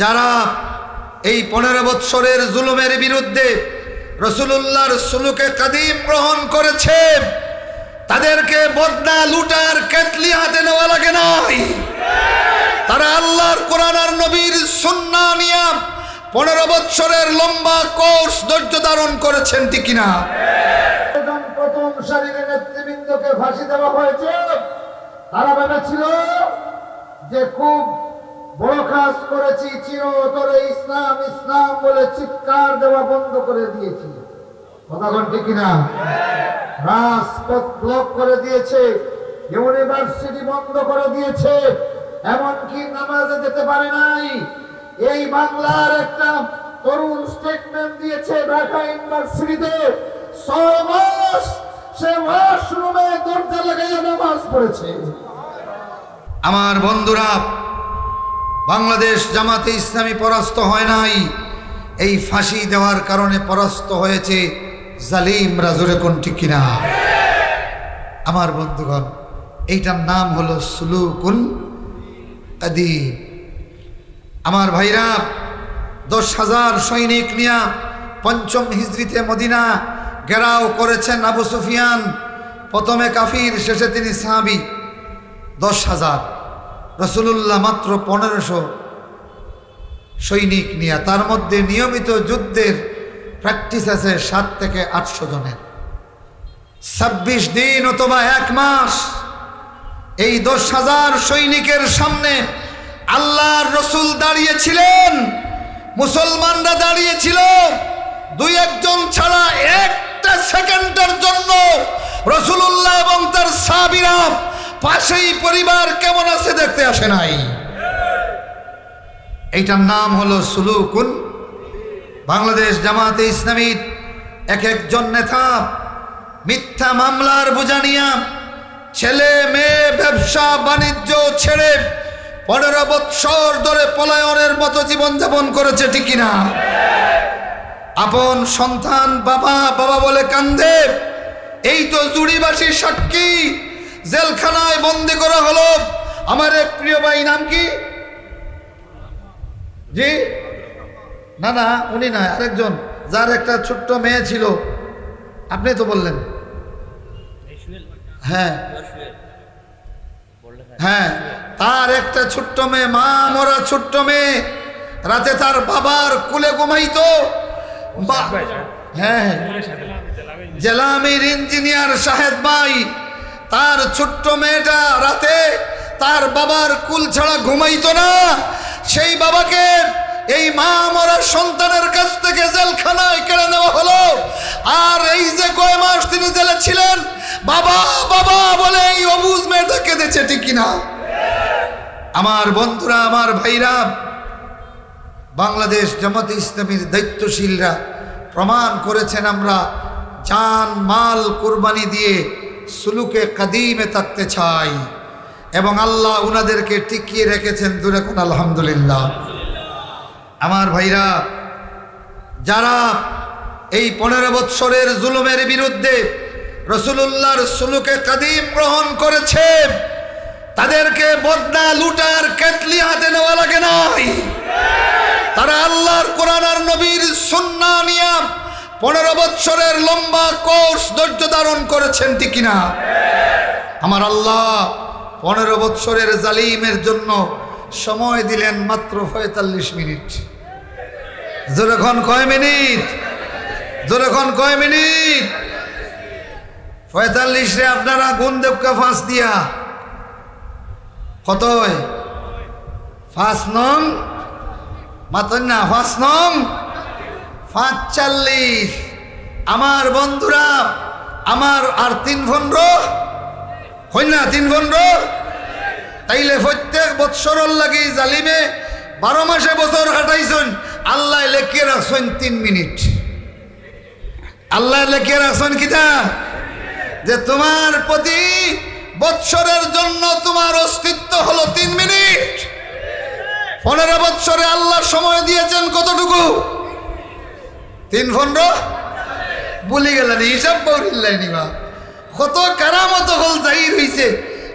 যারা এই পনেরো বৎসরের জুলুমের বিরুদ্ধে রসুলুল্লাহর সুলুকে কাদিম গ্রহণ করেছে, তাদেরকে বদনা লুটার কেতলি হাতে নেওয়া লাগে নাই। তারা আল্লাহর কোরআন আর নবীর সুন্না নিয়া পনেরো বৎসরের লম্বা কোর্স ধৈর্য ধারণ করেছেন, ঠিক কিনা? প্রথম সারির নেতৃবৃন্দকে ফাঁসি দেওয়া হয়েছে। তারা ভেবেছিল যে খুব বড় কাজ করেছি, চিরতরে ইসলাম ইসলাম বলে চিৎকার দেওয়া বন্ধ করে দিয়েছি। কথা কোন ঠিক কিনা? রাজপথ ব্লক করে দিয়েছে, ইউনিভার্সিটি বন্ধ করে দিয়েছে, এমনকি নামাজে যেতে পারে নাই। এই বাংলার একটা তরুণ স্টেটমেন্ট দিয়েছে ঢাকা ইউনিভার্সিটিতে, ছয় মাস সে ওয়াশরুমে দরজা লাগাইয়া নামাজ পড়েছে। আমার বন্ধুরা বাংলাদেশ জামাতে ইসলামী পরাস্ত হয় নাই। এই ফাঁসি দেওয়ার কারণে পরাস্ত হয়েছে জালিম রাজুরে কোন ঠিক কিনা? আমার বন্ধুগণ, এইটার নাম হলো সুলুকুল কাদিম আমার ভাইরা, দশ হাজার সৈনিক নিয়া পঞ্চম হিজড়িতে মদিনা ঘেরাও করেছেন আবু সুফিয়ান। প্রথমে কাফির, শেষে তিনি সাহাবি। দশ হাজার। রসুলুল্লাহ মাত্র পনেরোশো সৈনিক নিয়ে, তার মধ্যে নিয়মিত যুদ্ধের প্র্যাকটিস আছে সাত থেকে আটশো জনের। ছাব্বিশ দিন অথবা এক মাস এই দশ হাজার সৈনিকের সামনে আল্লাহর রসুল দাঁড়িয়েছিলেন, মুসলমানরা দাঁড়িয়েছিল, দুই একজন ছাড়া একটা সেকেন্ডের জন্য রসুলুল্লাহ এবং তার সাবিরা পাশেই পরিবার কেমন আছে দেখতে আসে নাই। এইটার নাম হলো সুলুকুন। বাংলাদেশ জামাতে ইসলামীর এক একজন নেতা মিথ্যা মামলার বুঝানিয়া ছেলে, মেয়ে, ব্যবসা, বাণিজ্য ছেড়ে পনেরো বৎসর ধরে পলায়নের মতো জীবনযাপন করেছে ঠিকই না আপন সন্তান বাবা বাবা বলে কান্দে। এই তো জুড়িবাসী সাক্ষী জেলখানায় বন্দি করা হলো। আমার এক প্রিয় ভাই নাম কি? জি? না না উনি না আরেকজন যার একটা ছোট্ট মেয়ে ছিল। আপনি তো বললেন। হ্যাঁ। হ্যাঁ তার একটা ছোট্ট মেয়ে মা মরা ছোট্ট মেয়ে রাতে তার বাবার কুলে ঘুমাইতো। হ্যাঁ। হ্যাঁ জেলামির ইঞ্জিনিয়ার সাহেব ভাই তার ছোট্ট মেয়েটা রাতে তার বাবার কুল ছাড়া ঘুমাইতো না। সেই বাবাকে এই মা মরার সন্তানের কাছ থেকে জেলখানায় কেড়ে নেওয়া হলো। আর এই যে কয় মাস তিনি জেলে ছিলেন, বাবা বাবা বলে এই অবুজ মেয়েটা কেঁদেছে, ঠিক কিনা? আমার বন্ধুরা, আমার ভাইরা, বাংলাদেশ জামাতে ইসলামীর দায়িত্বশীলরা প্রমাণ করেছেন আমরা জান, মাল, কুরবানি দিয়ে সুলুকে কাদিমে থাকতে চাই। এবং আল্লাহ উনাদেরকে টিকিয়ে রেখেছেন দূরে কোন, আলহামদুলিল্লাহ। আমার ভাইরা, যারা এই পনেরো বৎসরের জুলুমের বিরুদ্ধে রসুলুল্লাহর সুলুকে কাদিম গ্রহণ করেছে, তাদেরকে বদনা, লুটার কেতলি হাতে নেওয়া লাগে নাই। তারা আল্লাহর কোরআন আর নবীর সুন্না নিয়া পনেরো বৎসরের লম্বা কোর্স ধারণ করেছেন ঠিক কিনা? আমার আল্লাহ পনেরো বৎসরের জালিমের জন্য সময় দিলেন মাত্র পঁয়তাল্লিশ মিনিট। জোরেখন কয় মিনিট? জোরেখন কয় মিনিট? পঁয়তাল্লিশে আপনারা গুণ দেবকা ফাঁস দিয়া। কতই ফাঁস নং? মাতন না, ফাঁস নং? পাঁচচল্লিশ আমার বন্ধুরা আমার আর তিন পনেরো হই না, তিন পনেরো তাইলে প্রত্যেক বৎসরর লাগি জালিমে বারো মাসে বছর কাটাইছেন। আল্লাহ লেখিয়ে রাখছেন তিন মিনিট। আল্লাহ লেখিয়ে রাখছেন কিতা? যে তোমার প্রতি বৎসরের জন্য তোমার অস্তিত্ব হলো তিন মিনিট। পনেরো বৎসরে আল্লাহ সময় দিয়েছেন কতটুকু? তিন পনেরো বলি গেলেন হিসাব পৌরিল্লাই নিবা কত কারামত হল জাহির হইছে।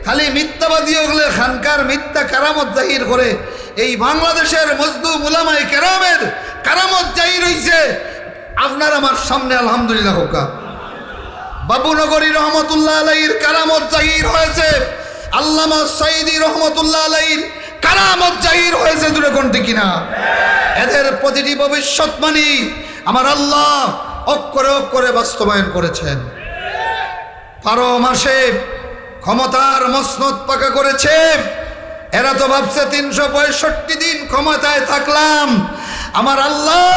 খালি মিথ্যাবাদী হলে খানকার মিথ্যা কারামত জাহির করে এই বাংলাদেশের মজদুম উলামাই কেরামের কারামত যাই রইছে আপনার আমার সামনে আলহামদুলিল্লাহ হোকা বাবুনগরী রহমতুল্লাহ আলাইর কারামত জাহির হয়েছে। আল্লামা সাইদি রহমতুল্লাহ আলাইর কারামত জাহির হয়েছে, দূরে কোনটি কিনা? এদের প্রতিটি ভবিষ্যৎ মানি আমার আল্লাহ অক্ষরে অক্ষরে বাস্তবায়ন করেছেন। বারো মাসে ক্ষমতার মসনদ পাকা করেছে। এরা তো ভাবছে তিনশো পঁয়ষট্টি দিন ক্ষমতায় থাকলাম। আমার আল্লাহ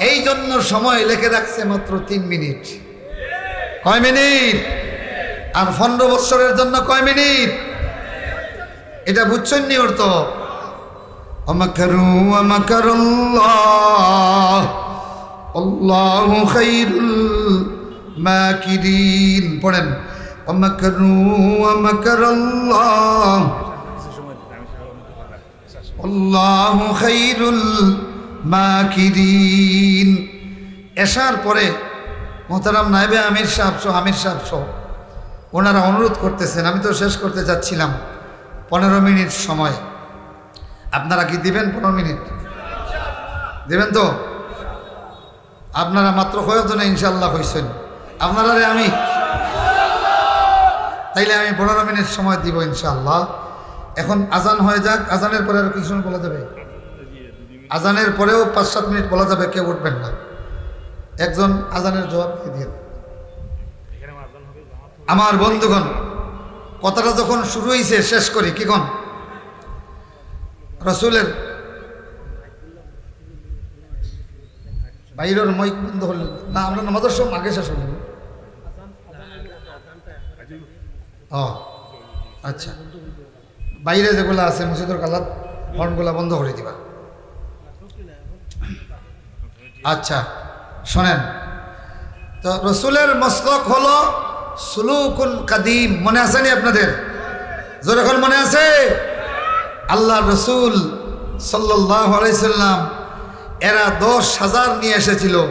এই জন্য সময় লেখে রাখছে মাত্র তিন মিনিট। কয় মিনিট? আর পনেরো বৎসরের জন্য কয় মিনিট? এটা বুঝছেন নি ওর তো? অমাকারু, অমাকারুল্লাহ। আল্লাহু খাইরুল মাকিরিন। পড়েন অমাকারু অমাকারুল্লাহ আল্লাহু খাইরুল মাকিরিন। এসার পরে মোহতারাম নাইবে আমির সাহেব সহ, আমির সাহেব সহ ওনারা অনুরোধ করতেছেন, আমি তো শেষ করতে যাচ্ছিলাম পনেরো মিনিট সময়। আপনারা কি দিবেন পনেরো মিনিট? দেবেন তো? আপনারা মাত্র কয়েকজনে ইনশাল্লাহ হয়েছেন আপনারা আমি তাইলে আমি পনেরো মিনিট সময় দিব ইনশাল্লাহ এখন আজান হয়ে যাক, আজানের পরে আর কিছু বলা যাবে? আজানের পরেও পাঁচ সাত মিনিট বলা যাবে, কেউ উঠবেন না। একজন আজানের জবাব দিয়ে দিয়ে আমার বন্ধুগণ, কথাটা যখন শুরু হয়েছে শেষ করি, কি কন? রসুলের বাইরের মই বন্ধ হল না আমরা নামাজের সব আগে শেষ হল ও আচ্ছা। বাইরে যেগুলো আছে মসজিদের কালাত হর্নগুলা বন্ধ করে দিবা। আচ্ছা শোনেন। তো রসুলের মস্তক হলো সুলুকুন কাদিম, মনে আছে নি আপনাদের? যখন মনে আছে? আল্লাহ রসুল সাল্লাহ আলাইসাল্লাম এরা দশ হাজার নিয়ে এসেছিল।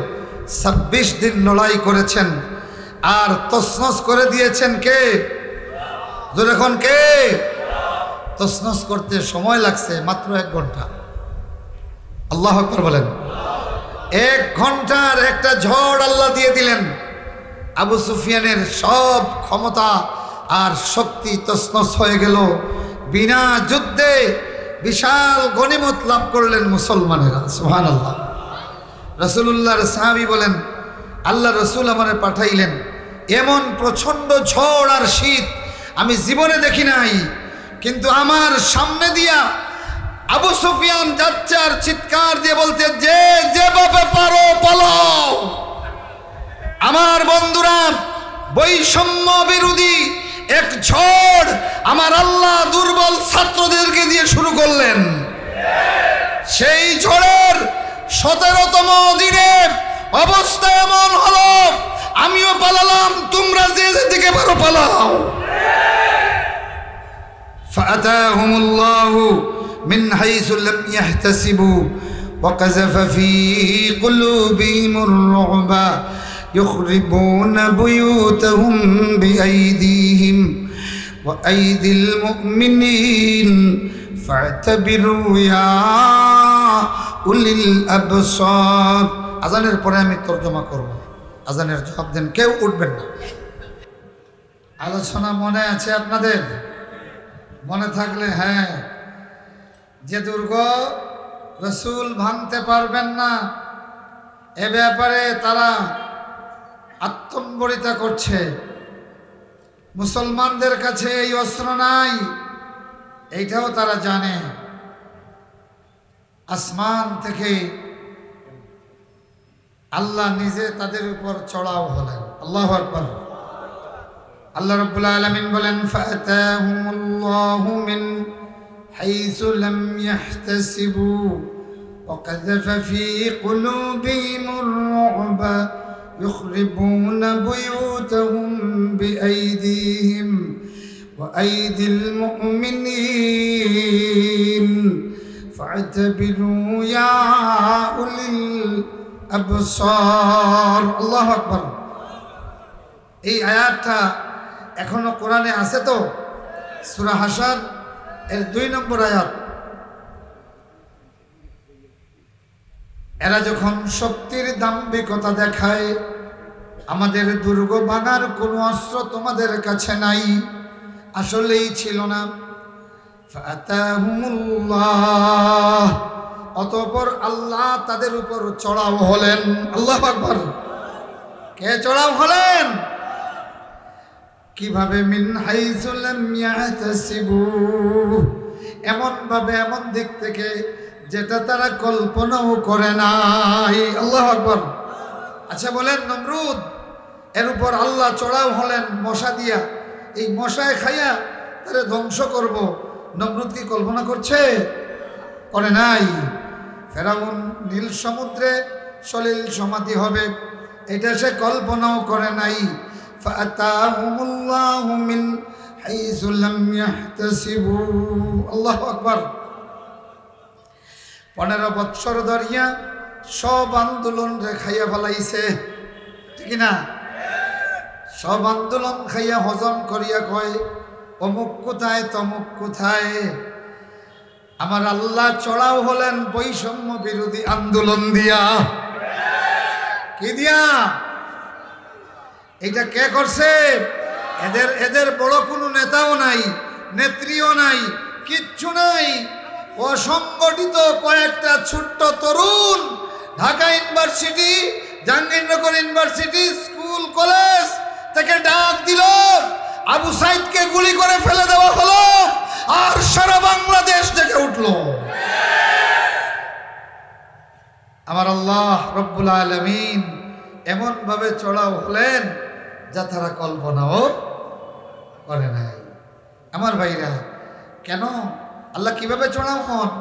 ছাব্বিশ দিন লড়াই করেছেন। আর তসনস করে দিয়েছেন কে? যখন কে? তসনস করতে সময় লাগছে, মাত্র এক ঘণ্টা। আল্লাহ আকবর বলেন। এক ঘণ্টার একটা ঝড় আল্লাহ দিয়ে দিলেন। আবু সুফিয়ানের সব ক্ষমতা আর শক্তি তসনস হয়ে গেল। বিনা যুদ্ধে বিশাল গণিমত লাভ করলেন মুসলমানেরা সুহান আল্লাহ রসুল্লাহর সাহাবি বলেন, আল্লাহ রসুল আমারে পাঠাইলেন, এমন প্রচণ্ড ঝড় আর শীত আমি জীবনে দেখি নাই, কিন্তু আমার সামনে দিয়া আবু সুফিয়ান যাচ্ছে আর চিৎকার দিয়ে বলতে, যে যেভাবে পারো, পালাও। আমার বন্ধুরা, বৈষম্য বিরোধী এক ঝড় আমার আল্লাহ দুর্বল ছাত্রদেরকে দিয়ে শুরু করলেন সেই ঝড়ের সতেরোতম দিনে অবস্থা এমন হলো আমিও পালালাম তোমরা যে যেদিকে পারো পালাও فأتاهم الله من حيث لم يحتسبوا وقذف في قلوبهم الرعب يخربون بيوتهم بأيديهم وأيدي المؤمنين فاعتبروا يا উলিল আজানের পরে আমি তর্জমা করব। আজানের জবাব দেন, কেউ উঠবেন না। আলোচনা মনে আছে আপনাদের? মনে থাকলে হ্যাঁ। যে দুর্গ রসুল ভাঙতে পারবেন না, এ ব্যাপারে তারা আত্মম্বরিতা করছে। মুসলমানদের কাছে এই অস্ত্র নাই, এইটাও তারা জানে। আসমান থেকে আল্লাহ নিজে তাদের উপর চড়াও হলেন আল্লাহ আকবর আল্লাহ রব্বুল আলমিন বলেন ফাতাহুমুল্লাহু মিন হাইসু লাম ইয়াহতাসিবু وقذف في قلوبهم الرعب يخربون بيوتهم بأيديهم وأيدي المؤمنين فاعتبروا يا أولي الأبصار الله أكبر এই আয়াতটা এখনো কোরআনে আছে তো সুরা হাসার এর দুই নম্বর আয়াত এরা যখন শক্তির দাম্ভিকতা দেখায় আমাদের দুর্গ ভাঙার কোনো অস্ত্র তোমাদের কাছে নাই আসলেই ছিল না ফাতাহুমুল্লাহ। অতঃপর আল্লাহ তাদের উপর চড়াও হলেন। আল্লাহ আকবর। কে চড়াও হলেন? কীভাবে? মিন এমন ভাবে এমন দিক থেকে যেটা তারা কল্পনাও করে নাই। আল্লাহ আকবর। আচ্ছা বলেন, নমরুদ, এর উপর আল্লাহ চড়াও হলেন মশা দিয়া। এই মশায় খাইয়া তারে ধ্বংস করব। নবরুদ কি কল্পনা করছে? করে নাই। ফেরাউন নীল সমুদ্রে সলিল সমাধি হবে। এটা সে কল্পনাও করে নাই। পনেরো বৎসর ধরিয়া সব আন্দোলন খাইয়া ফেলাইছে। ঠিক না? সব আন্দোলন খাইয়া হজম করিয়া কয় অমুক কোথায়, তমুক কোথায়? আমার আল্লাহ চড়াও হলেন বৈষম্য বিরোধী আন্দোলন দিয়া। কি দিয়া? এটা কে করছে? এদের এদের বড় কোনো নেতাও নাই, নেত্রীও নাই, কিচ্ছু নাই। অসংগঠিত কয়েকটা ছোট্ট তরুণ Dhaka university, Jahangirnagar university, school, college থেকে ডাক দিল। আবু সাইদকে গুলি করে ফেলে দেওয়া হলো আর সারা বাংলাদেশ থেকে উঠল। আমার আল্লাহ রব্বুল আলমিন এমনভাবে চড়াও হলেন যা তারা কল্পনাও করে নাই। আমার ভাইরা, কেন? আল্লাহ কীভাবে চড়াও হন?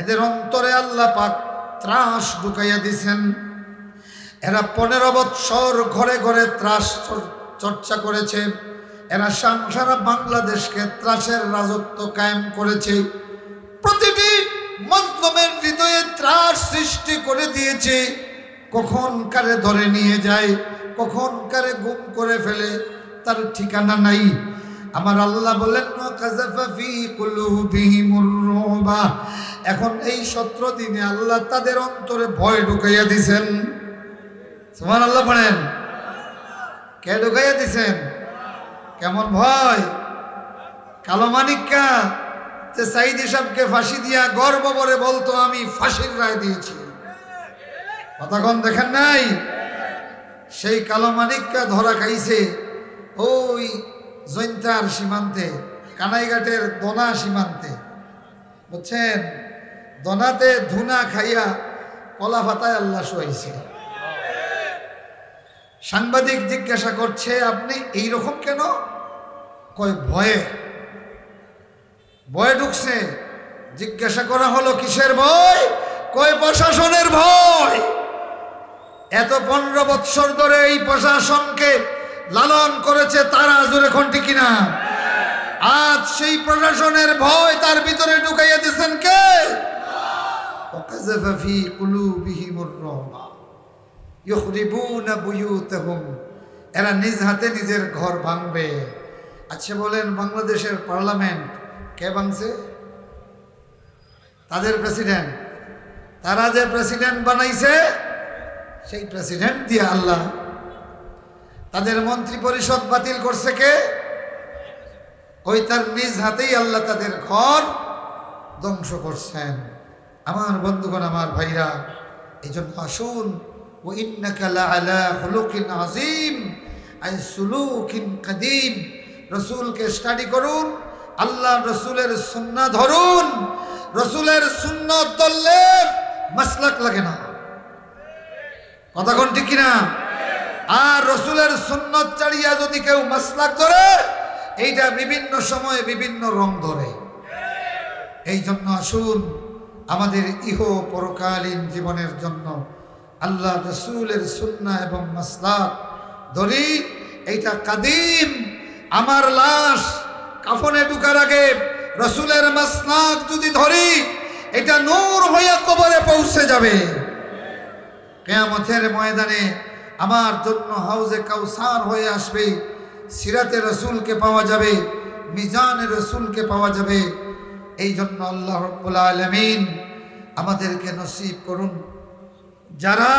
এদের অন্তরে আল্লাহ পাক ত্রাস ঢুকাইয়া দিছেন। এরা পনেরো বৎসর ঘরে ঘরে ত্রাস চর্চা করেছে। এরা সারা বাংলাদেশকে ত্রাসের রাজত্ব কায়েম করেছে। প্রতিটি মজলুমের হৃদয়ে ত্রাস সৃষ্টি করে দিয়েছে। কখন কারে ধরে নিয়ে যায়, কখন কারে গুম করে ফেলে, তার ঠিকানা নাই। আমার আল্লাহ বলেন। এখন এই সত্র দিনে আল্লাহ তাদের অন্তরে ভয় ঢুকাইয়া দিছেন। সুমান আল্লাহ পড়েন। কে ঢুকাইয়া দিছেন? কেমন ভয়? কালো মানিক্কা, যে সাইদি সাহেবকে ফাঁসি দিয়া গর্ব করে বলতো, আমি ফাঁসির রায় দিয়েছি। কতক্ষণ দেখেন নাই? সেই কালো মানিক্কা ধরা খাইছে ওই জৈন্তার সীমান্তে, কানাইঘাটের দোনা সীমান্তে। বুঝছেন? দোনাতে ধুনা খাইয়া কলা ফাতায় আল্লাহ শোয়াইছে। সাংবাদিক জিজ্ঞাসা করছে, আপনি এই রকম কেন? কয়, ভয়ে। ভয়ে ঢুকছে। জিজ্ঞাসা করা হলো কিসের ভয়? কয়, প্রশাসনের ভয়। এত পনেরো বৎসর ধরে এই প্রশাসনকে লালন করেছে তারা জোরে খন্টি কিনা? আজ সেই প্রশাসনের ভয় তার ভিতরে ঢুকাইয়া দিচ্ছেন কে? রহমান। এরা নিজ হাতে নিজের ঘর ভাঙবে। আচ্ছা বলেন, বাংলাদেশের পার্লামেন্ট কে ভাঙছে? তাদের প্রেসিডেন্ট। তারা যে প্রেসিডেন্ট বানাইছে, সেই প্রেসিডেন্ট দিয়ে আল্লাহ। তাদের মন্ত্রী পরিষদ বাতিল করছে কে? ওই তার নিজ হাতেই আল্লাহ তাদের ঘর ধ্বংস করছেন। আমার বন্ধুগণ, আমার ভাইরা এই জন্য আসুন ইন্নাকালা আলা হলুকিন আজিম আই সুলুকিন কাদিম। রসুলকে স্টাডি করুন, আল্লাহ রসুলের সুন্না ধরুন, রসুলের সুন্নত ধরলে মাসলাক লাগে না। কথা কোন ঠিক কিনা? আর রসুলের সুন্নত চাড়িয়া যদি কেউ মাসলাক ধরে, এইটা বিভিন্ন সময়ে বিভিন্ন রং ধরে। এই জন্য আসুন, আমাদের ইহ পরকালীন জীবনের জন্য আল্লাহ রসুলের সুন্না এবং মাসলাক ধরি। এইটা কাদিম, আমার লাশ কাফনে ঢুকার আগে রসুলের মাসলাক যদি ধরি, এটা নূর হইয়া কবরে পৌঁছে যাবে। কেয়ামতের ময়দানে আমার জন্য হাউজে কাউসার হয়ে আসবে, সিরাতে রসুলকে পাওয়া যাবে, মিজানে রসুলকে পাওয়া যাবে। এই জন্য আল্লাহ রব্বুল আলমিন আমাদেরকে নসিব করুন। যারা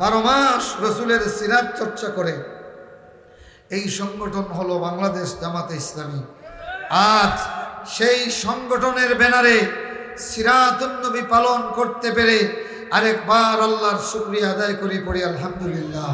বারো মাস রসুলের সিরাত চর্চা করে, এই সংগঠন হল বাংলাদেশ জামাতে ইসলামী। আজ সেই সংগঠনের ব্যানারে সিরাতুন্নবী পালন করতে পেরে আরেকবার আল্লাহর শুক্রিয়া আদায় করি পড়ি, আলহামদুলিল্লাহ।